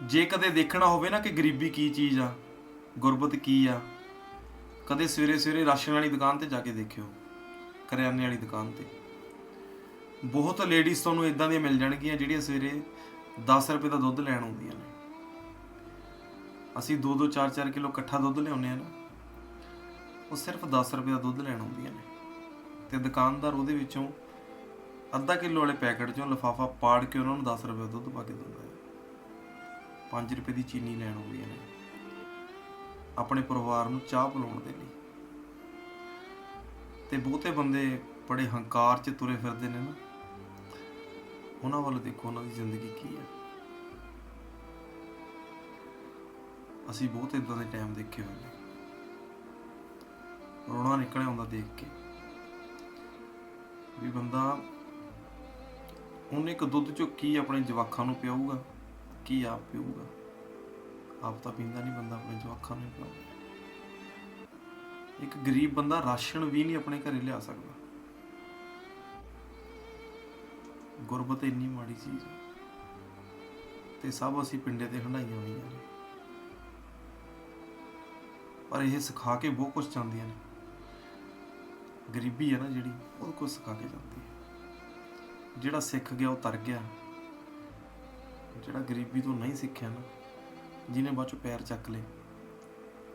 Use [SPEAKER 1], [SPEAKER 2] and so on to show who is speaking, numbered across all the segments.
[SPEAKER 1] ਜੇ ਕਦੇ ਦੇਖਣਾ ਹੋਵੇ ਨਾ ਕਿ ਗਰੀਬੀ ਕੀ ਚੀਜ਼ ਆ, ਗੁਰਬਤ ਕੀ ਆ, ਕਦੇ ਸਵੇਰੇ ਸਵੇਰੇ ਰਾਸ਼ਨ ਵਾਲੀ ਦੁਕਾਨ ਤੇ ਜਾ ਕੇ ਦੇਖਿਓ, ਕਰਿਆਨੇ ਵਾਲੀ ਦੁਕਾਨ ਤੇ। ਬਹੁਤ ਲੇਡੀਜ਼ ਤੁਹਾਨੂੰ ਇਦਾਂ ਦੀਆਂ ਮਿਲ ਜਾਣਗੀਆਂ ਜਿਹੜੀਆਂ ਸਵੇਰੇ 10 ਰੁਪਏ ਦਾ ਦੁੱਧ ਲੈਣ ਆਉਂਦੀਆਂ ਨੇ। ਅਸੀਂ 2-2 4-4 ਕਿਲੋ ਇਕੱਠਾ ਦੁੱਧ ਲਿਆਉਂਦੇ ਆ ਨਾ, ਉਹ ਸਿਰਫ 10 ਰੁਪਏ ਦਾ ਦੁੱਧ ਲੈਣ ਆਉਂਦੀਆਂ ਨੇ। ਤੇ ਦੁਕਾਨਦਾਰ ਉਹਦੇ ਵਿੱਚੋਂ ਅੱਧਾ ਕਿਲੋ ਵਾਲੇ ਪੈਕਟ ਚੋਂ ਲਫਾਫਾ ਪਾੜ ਕੇ ਉਹਨਾਂ ਨੂੰ 10 ਰੁਪਏ ਦਾ ਦੁੱਧ ਪਾ ਕੇ ਦਿੰਦਾ 5 ਰੁਪਏ ਦੀ ਚੀਨੀ ਲੈਣ ਆਉਂਦੀਆਂ ਨੇ। ਆਪਣੇ ਪਰਿਵਾਰ ਨੂੰ ਚਾਹ ਪਿਲਾਉਣ ਦੇ ਲਈ। ਤੇ ਬਹੁਤੇ ਬੰਦੇ ਬੜੇ ਹੰਕਾਰ 'ਚ ਤੁਰੇ ਫਿਰਦੇ ਨੇ ਨਾ। ਉਹਨਾਂ ਵੱਲ ਦੇਖੋ ਉਹਨਾਂ ਦੀ ਜ਼ਿੰਦਗੀ ਕੀ ਹੈ। ਅਸੀਂ ਬਹੁਤ ਇਦਾਂ ਦੇ ਟਾਈਮ ਦੇਖੇ ਹੋਏ ਨੇ। ਰੋਣਾ ਨਿਕਲਿਆ ਹੁੰਦਾ ਦੇਖ ਕੇ। ਵੀ ਬੰਦਾ ਉਹਨੇ ਇੱਕ ਦੁੱਧ ਚੋਂ ਕੀ ਆਪਣੇ ਜਵਾਖਾਂ ਨੂੰ ਪਿਆਊਗਾ? ਕੀ ਆਪ ਪੀਊਗਾ? ਆਪ ਤਾਂ ਪੀਂਦਾ ਨਹੀਂ ਬੰਦਾ, ਆਪਣੇ ਜਵਾਖਾਂ ਨੂੰ ਪਿਲਾਉਂਦਾ ਇੱਕ ਗਰੀਬ ਬੰਦਾ ਰਾਸ਼ਨ ਵੀ ਨਹੀਂ ਆਪਣੇ ਘਰੇ ਲਿਆ ਸਕਦਾ। ਗੁਰਬਤ ਇੰਨੀ ਮਾੜੀ ਚੀਜ਼ ਹੈ ਤੇ ਸਭ ਅਸੀਂ ਪਿੰਡੇ ਤੇ ਹੰਡਾਈਆਂ ਹੋਈਆਂ ਨੇ। ਪਰ ਇਹ ਸਿਖਾ ਕੇ ਬਹੁਤ ਕੁਝ ਜਾਂਦੀਆਂ ਨੇ। ਗਰੀਬੀ ਹੈ ਨਾ ਜਿਹੜੀ, ਉਹ ਕੁਝ ਸਿਖਾ ਕੇ ਜਾਂਦੀ ਹੈ। ਜਿਹੜਾ ਸਿੱਖ ਗਿਆ, ਉਹ ਤਰ ਗਿਆ। ਜਿਹੜਾ ਗਰੀਬੀ ਤੋਂ ਨਹੀਂ ਸਿੱਖਿਆ ਨਾ, ਜਿਹਨੇ ਬਾਅਦ ਚੋਂ ਪੈਰ ਚੱਕ ਲਏ,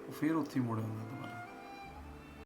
[SPEAKER 1] ਉਹ ਫੇਰ ਉੱਥੇ ਹੀ ਮੁੜ ਆਉਂਦਾ ਦੁਬਾਰਾ।